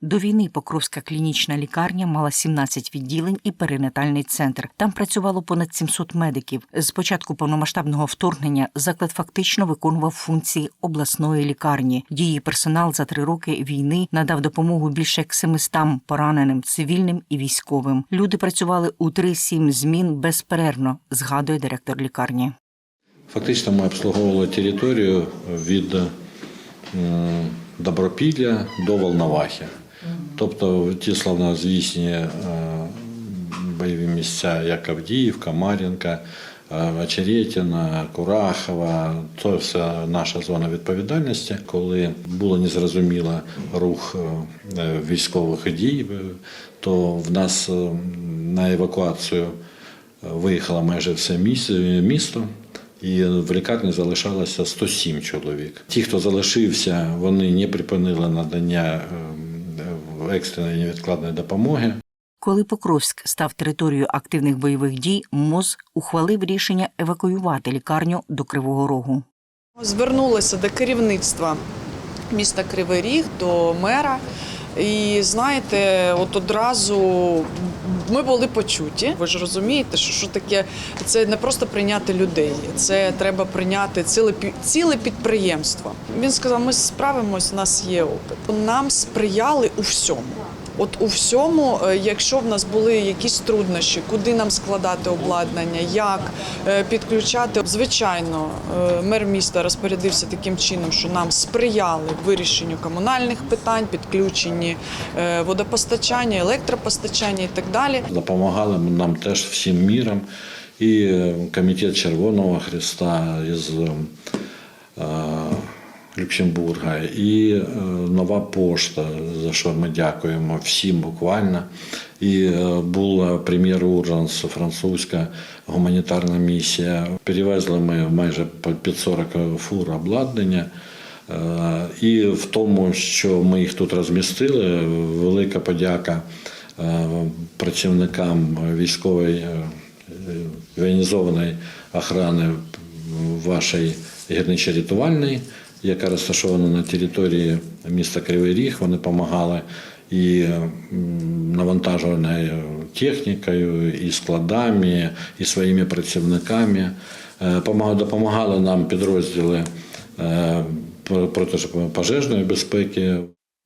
До війни Покровська клінічна лікарня мала 17 відділень і перинатальний центр. Там працювало понад 700 медиків. З початку повномасштабного вторгнення заклад фактично виконував функції обласної лікарні. Її персонал за три роки війни надав допомогу більше як 700 пораненим цивільним і військовим. Люди працювали у 3-7 змін безперервно, згадує директор лікарні. Фактично ми обслуговували територію від Добропілля до Волновахи. Тобто ті славнозвісні е, бойові місця, як Авдіївка, Мар'їнка, е, Очеретіна, Курахова, це все наша зона відповідальності. Коли було незрозуміло рух е, військових дій, то в нас на евакуацію виїхало майже все міс- місто. І в лікарні залишалося 107 чоловік. Ті, хто залишився, вони не припинили надання екстреної невідкладної допомоги. Коли Покровськ став територією активних бойових дій, МОЗ ухвалив рішення евакуювати лікарню до Кривого Рогу. Звернулися до керівництва міста Кривий Ріг, до мера. І знаєте, от одразу ми були почуті. Ви ж розумієте, що, що таке це не просто прийняти людей, це треба прийняти ціле ціле підприємство. Він сказав: ми справимось, у нас є опит. Нам сприяли у всьому. От у всьому, е, якщо в нас були якісь труднощі, куди нам складати обладнання, як е, підключати, звичайно, е, мер міста розпорядився таким чином, що нам сприяли вирішенню комунальних питань, підключенні водопостачання, електропостачання і так далі. Допомагали нам теж всім міром. І комітет Червоного Христа із Люксембурга, і е, нова пошта, за що ми дякуємо всім буквально. І е, була прем'єр Уржанс, французька гуманітарна місія. Перевезли ми майже по 540 фур обладнання. Е, І в тому, що ми їх тут розмістили, велика подяка працівникам військової воєнізованої охорони вашої гірничо-рятувальної, яка розташована на території міста Кривий Ріг. Вони допомагали і навантажуваною технікою, і складами, і своїми працівниками. Е, Допомагали нам підрозділи е, протипожежної безпеки.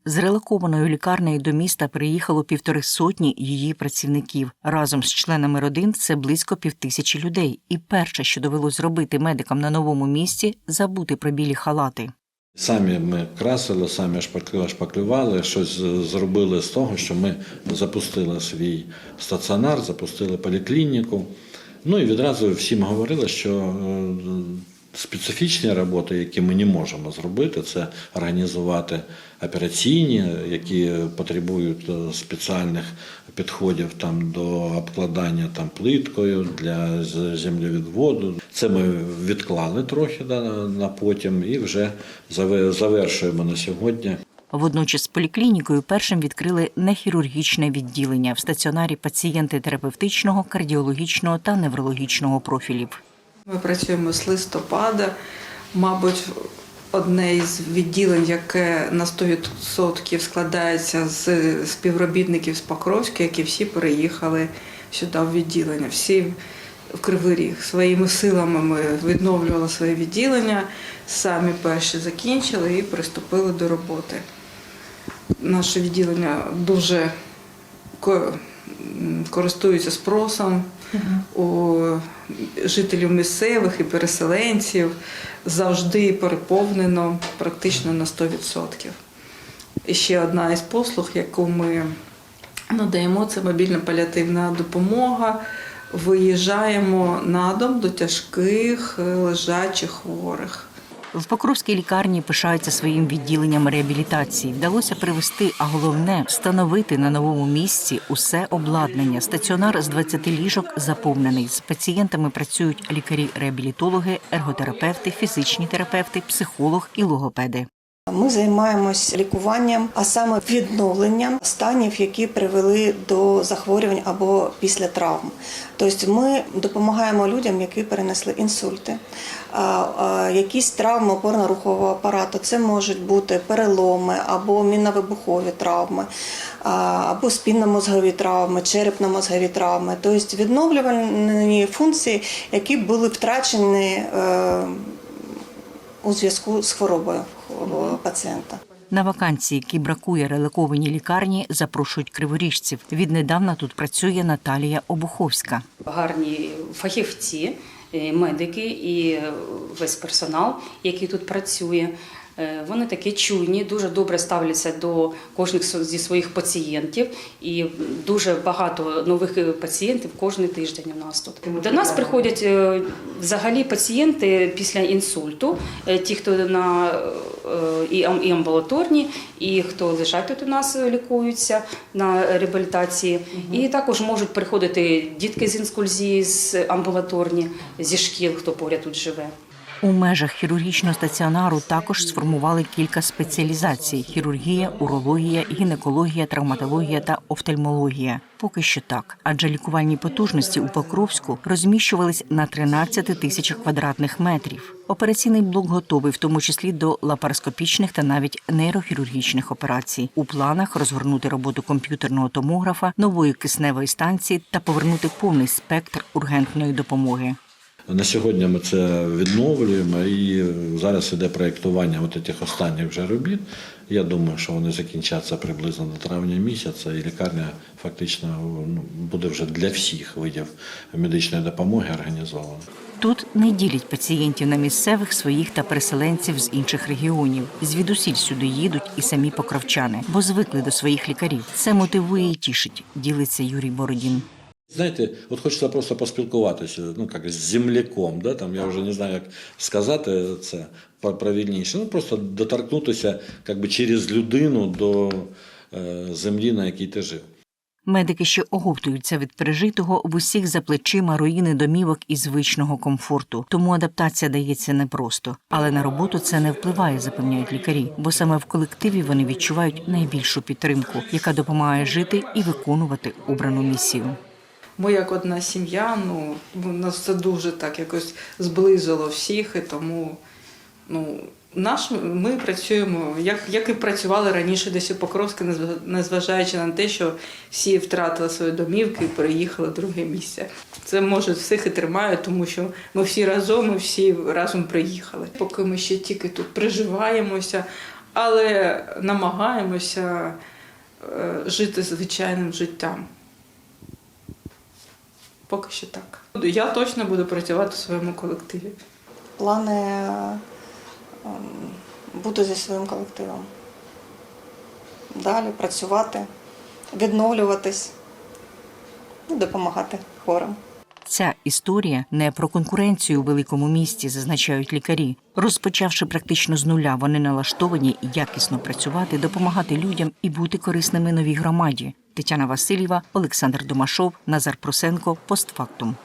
З релокованою лікарнею до міста приїхало півтори сотні її працівників. Разом з членами родин це близько півтисячі людей. І перше, що довелось зробити медикам на новому місці, забути про білі халати. Самі ми красили, самі шпаклю- шпаклювали, щось зробили з того, що ми запустили свій стаціонар, запустили поліклініку. Ну і відразу всім говорили, що е, специфічні роботи, які ми не можемо зробити, це організувати операційні, які потребують е, спеціальних підходів там до обкладання там плиткою для землевідводу. Це ми відклали трохи да, на потім і вже заве- завершуємо на сьогодні. Водночас з поліклінікою першим відкрили нехірургічне відділення в стаціонарі пацієнти терапевтичного, кардіологічного та неврологічного профілів. Ми працюємо з листопада. Мабуть, одне із відділень, яке на 100% складається з співробітників з Покровська, які всі переїхали сюди в відділення. Всі в Кривий Ріг. Своїми силами ми відновлювали своє відділення, самі перші закінчили і приступили до роботи. Наше відділення дуже користується спросом у жителів місцевих і переселенців. Завжди переповнено практично на 100%. І ще одна із послуг, яку ми надаємо, це мобільна паліативна допомога. Виїжджаємо на дом до тяжких лежачих хворих. В Покровській лікарні пишаються своїм відділенням реабілітації. Вдалося привести, а головне встановити на новому місці усе обладнання. Стаціонар з 20 ліжок заповнений. З пацієнтами працюють лікарі-реабілітологи, ерготерапевти, фізичні терапевти, психолог і логопеди. Ми займаємось лікуванням, а саме відновленням станів, які привели до захворювань або після травм. Тобто ми допомагаємо людям, які перенесли інсульти, якісь травми опорно-рухового апарату. Це можуть бути переломи або мінно-вибухові травми, або спінномозгові травми, черепно-мозгові травми. Тобто відновлювальні функції, які були втрачені. е, у зв'язку з хворобою пацієнта. На вакансії, які бракує реликованій лікарні, запрошують криворіжців. Віднедавна тут працює Наталія Обуховська. гарні фахівці, медики і е, весь персонал, який тут працює. Е, Вони такі чуйні, дуже добре ставляться до кожних зі своїх пацієнтів, і дуже багато нових е, пацієнтів кожен тиждень у нас тут. До нас приходять е, взагалі пацієнти після інсульту, ті, хто на і амбулаторні, і хто лежать тут у нас лікуються на реабілітації. І також можуть приходити дітки з інскульзії, з амбулаторні, зі шкіл, хто поряд тут живе. У межах хірургічного стаціонару також сформували кілька спеціалізацій: хірургія, урологія, гінекологія, травматологія та офтальмологія. Поки що так, адже лікувальні потужності у Покровську розміщувались на 13 тисячах квадратних метрів. Операційний блок готовий, в тому числі до лапароскопічних та навіть нейрохірургічних операцій. У планах розгорнути роботу комп'ютерного томографа, нової кисневої станції та повернути повний спектр ургентної допомоги. На сьогодні ми це відновлюємо і зараз іде проєктування от цих останніх вже робіт. Я думаю, що вони закінчаться приблизно до травня місяця, і лікарня фактично ну, буде вже для всіх видів медичної допомоги організована. Тут не ділять пацієнтів на місцевих своїх та переселенців з інших регіонів. Звідусіль сюди їдуть і самі покровчани, бо звикли до своїх лікарів. Це мотивує і тішить, ділиться Юрій Бородін. Знаєте, от хочеться просто поспілкуватися, ну як з земляком, да? там, я вже не знаю, як сказати це правильніше. Ну просто доторкнутися як би, через людину до е, землі, на якій ти жив. Медики ще оговтуються від пережитого в усіх за плечима руїни домівок і звичного комфорту. Тому адаптація дається непросто. Але на роботу це не впливає, запевняють лікарі, бо саме в колективі вони відчувають найбільшу підтримку, яка допомагає жити і виконувати обрану місію. Ми як одна сім'я, ну нас це дуже так якось зблизило всіх, і тому ну, наш, ми працюємо, як, як і працювали раніше десь у Покровську, незважаючи на те, що всі втратили свої домівки і переїхали в друге місце. Це може всіх і тримає, тому що ми всі разом, ми всі разом приїхали. Поки ми ще тільки тут приживаємося, але намагаємося е, жити звичайним життям. Поки що так. Я точно буду працювати в своєму колективі. Плани ем, бути зі своїм колективом. Далі працювати, відновлюватись і допомагати хворим. Ця історія не про конкуренцію у великому місті, зазначають лікарі. Розпочавши практично з нуля, вони налаштовані якісно працювати, допомагати людям і бути корисними новій громаді. Тетяна Васильєва, Олександр Домашов, Назар Просенко. Постфактум.